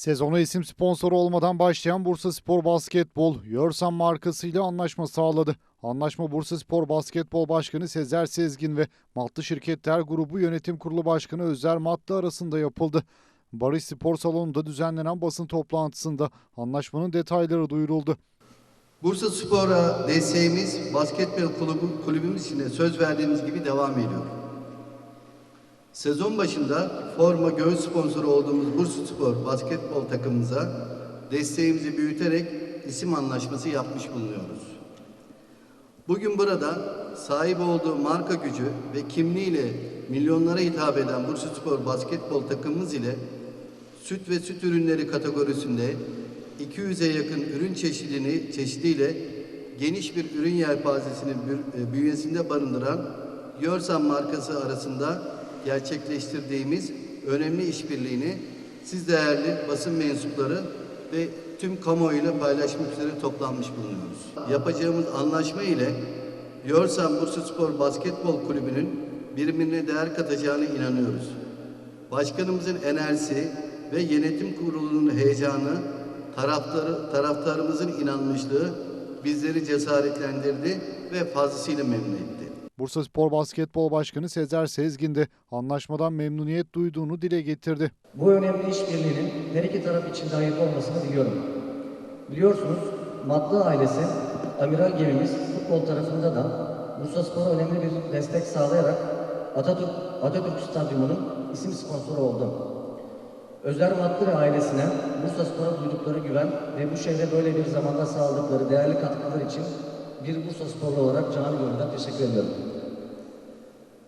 Sezona isim sponsoru olmadan başlayan Bursa Spor Basketbol, Yörsan markasıyla anlaşma sağladı. Anlaşma Bursa Spor Basketbol Başkanı Sezer Sezgin ve Matlı Şirketler Grubu Yönetim Kurulu Başkanı Özer Matlı arasında yapıldı. Barış Spor Salonu'nda düzenlenen basın toplantısında anlaşmanın detayları duyuruldu. Bursa Spor'a desteğimiz basketbol kulübü, kulübümüz için söz verdiğimiz gibi devam ediyor. Sezon başında forma göğüs sponsoru olduğumuz Bursa Spor basketbol takımımıza desteğimizi büyüterek isim anlaşması yapmış bulunuyoruz. Bugün burada sahip olduğu marka gücü ve kimliğiyle milyonlara hitap eden Bursa Spor basketbol takımımız ile süt ve süt ürünleri kategorisinde 200'e yakın ürün çeşidini çeşidiyle geniş bir ürün yelpazesini e, bünyesinde barındıran Yorsan markası arasında gerçekleştirdiğimiz önemli işbirliğini siz değerli basın mensupları ve tüm kamuoyuyla paylaşmak üzere toplanmış bulunuyoruz. Yapacağımız anlaşma ile Yorsan Bursa Spor Basketbol Kulübü'nün birbirine değer katacağına inanıyoruz. Başkanımızın enerjisi ve yönetim kurulunun heyecanı, taraftarı, taraftarımızın inanmışlığı bizleri cesaretlendirdi ve fazlasıyla memnun etti. Bursa Spor Basketbol Başkanı Sezer Sezgin de anlaşmadan memnuniyet duyduğunu dile getirdi. Bu önemli işbirliğinin her iki taraf için de hayırlı olmasını diliyorum. Biliyorsunuz Matlı ailesi amiral gemimiz futbol tarafında da Bursa Spor'a önemli bir destek sağlayarak Atatürk, Atatürk Stadyumu'nun isim sponsoru oldu. Özer Matlı ve ailesine Bursa Spor'a duydukları güven ve bu şehre böyle bir zamanda sağladıkları değerli katkılar için bir Bursa Sporlu olarak canı gönülden teşekkür ediyorum.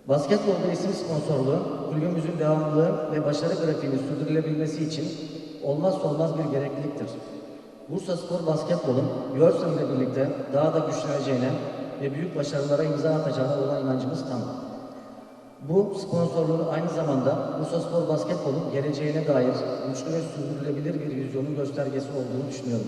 Basketbolda isim sponsorluğu, kulübümüzün devamlılığı ve başarı grafiğini sürdürülebilmesi için olmazsa olmaz bir gerekliliktir. Bursa Spor Basketbol'un Yorsan ile birlikte daha da güçleneceğine ve büyük başarılara imza atacağına olan inancımız tam. Bu sponsorluğun aynı zamanda Bursa Spor Basketbol'un geleceğine dair güçlü ve sürdürülebilir bir vizyonun göstergesi olduğunu düşünüyorum.